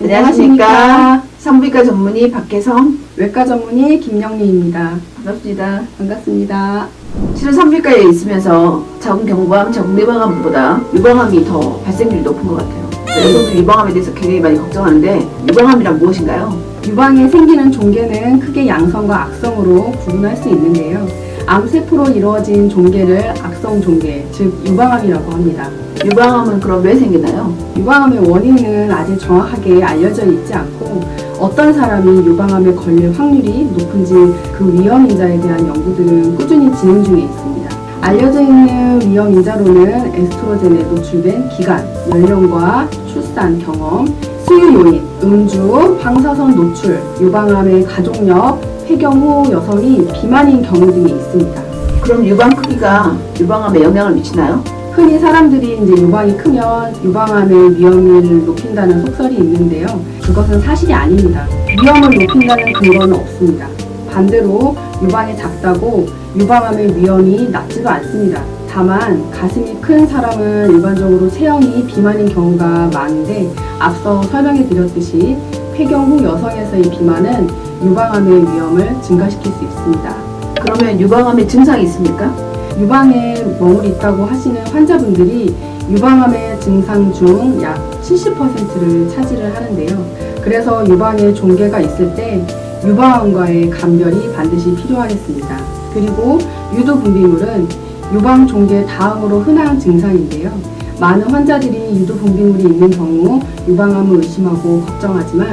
안녕하십니까. 산부인과 전문의 박혜성 외과 전문의 김영리입니다. 반갑습니다. 반갑습니다. 실은 산부인과에 있으면서 자궁 경부암, 자궁 내막암보다 유방암이 더 발생률이 높은 것 같아요. 여성들 유방암에 대해서 굉장히 많이 걱정하는데 유방암이란 무엇인가요? 유방에 생기는 종괴는 크게 양성과 악성으로 구분할 수 있는데요. 암세포로 이루어진 종괴를 악성 종괴, 즉 유방암이라고 합니다. 유방암은 그럼 왜 생기나요? 유방암의 원인은 아직 정확하게 알려져 있지 않고 어떤 사람이 유방암에 걸릴 확률이 높은지 그 위험 인자에 대한 연구들은 꾸준히 진행 중에 있습니다. 알려져 있는 위험 인자로는 에스트로겐에 노출된 기간, 연령과 출산 경험, 수유 요인, 음주, 방사선 노출, 유방암의 가족력, 폐경 후 여성이 비만인 경우 등이 있습니다. 그럼 유방 크기가 유방암에 영향을 미치나요? 흔히 사람들이 이제 유방이 크면 유방암의 위험을 높인다는 속설이 있는데요. 그것은 사실이 아닙니다. 위험을 높인다는 근거는 없습니다. 반대로 유방이 작다고 유방암의 위험이 낮지도 않습니다. 다만 가슴이 큰 사람은 일반적으로 체형이 비만인 경우가 많은데 앞서 설명해 드렸듯이 폐경 후 여성에서의 비만은 유방암의 위험을 증가시킬 수 있습니다. 그러면 유방암에 증상이 있습니까? 유방에 머물이 있다고 하시는 환자분들이 유방암의 증상 중 약 70%를 차지를 하는데요. 그래서 유방에 종괴가 있을 때 유방암과의 감별이 반드시 필요하겠습니다. 그리고 유두 분비물은 유방 종괴 다음으로 흔한 증상인데요. 많은 환자들이 유두 분비물이 있는 경우 유방암을 의심하고 걱정하지만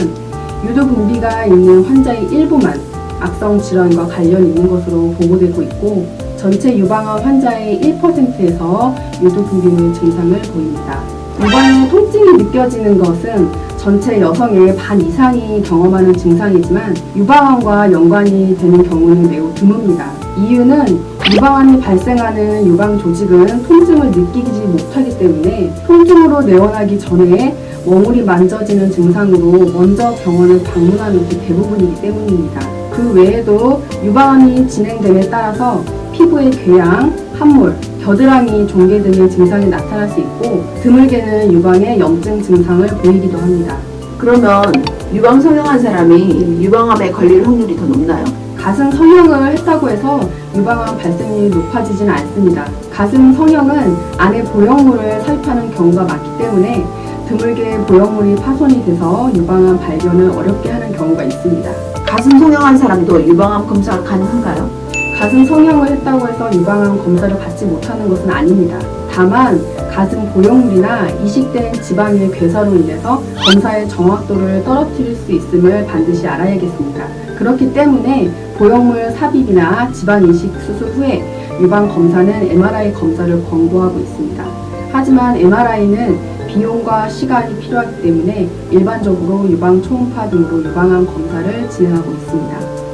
유두 분비가 있는 환자의 일부만 악성 질환과 관련 있는 것으로 보고되고 있고 전체 유방암 환자의 1%에서 유두 분비물 증상을 보입니다. 유방에 통증이 느껴지는 것은 전체 여성의 반 이상이 경험하는 증상이지만 유방암과 연관이 되는 경우는 매우 드뭅니다. 이유는 유방암이 발생하는 유방 조직은 통증을 느끼지 못하기 때문에 통증으로 내원하기 전에 머물이 만져지는 증상으로 먼저 병원을 방문하는 게 대부분이기 때문입니다. 그 외에도 유방암이 진행됨에 따라서 피부의 궤양, 함몰, 겨드랑이 종괴 등의 증상이 나타날 수 있고 드물게는 유방의 염증 증상을 보이기도 합니다. 그러면 유방 성형한 사람이 유방암에 걸릴 확률이 더 높나요? 가슴 성형을 했다고 해서 유방암 발생률이 높아지지는 않습니다. 가슴 성형은 안에 보형물을 삽입하는 경우가 많기 때문에 드물게 보형물이 파손이 돼서 유방암 발견을 어렵게 하는 경우가 있습니다. 가슴 성형한 사람도 유방암 검사가 가능한가요? 가슴 성형을 했다고 해서 유방암 검사를 받지 못하는 것은 아닙니다. 다만 가슴 보형물이나 이식된 지방의 괴사로 인해서 검사의 정확도를 떨어뜨릴 수 있음을 반드시 알아야겠습니다. 그렇기 때문에 보형물 삽입이나 지방 이식 수술 후에 유방 검사는 MRI 검사를 권고하고 있습니다. 하지만 MRI는 비용과 시간이 필요하기 때문에 일반적으로 유방 초음파 등으로 유방암 검사를 진행하고 있습니다.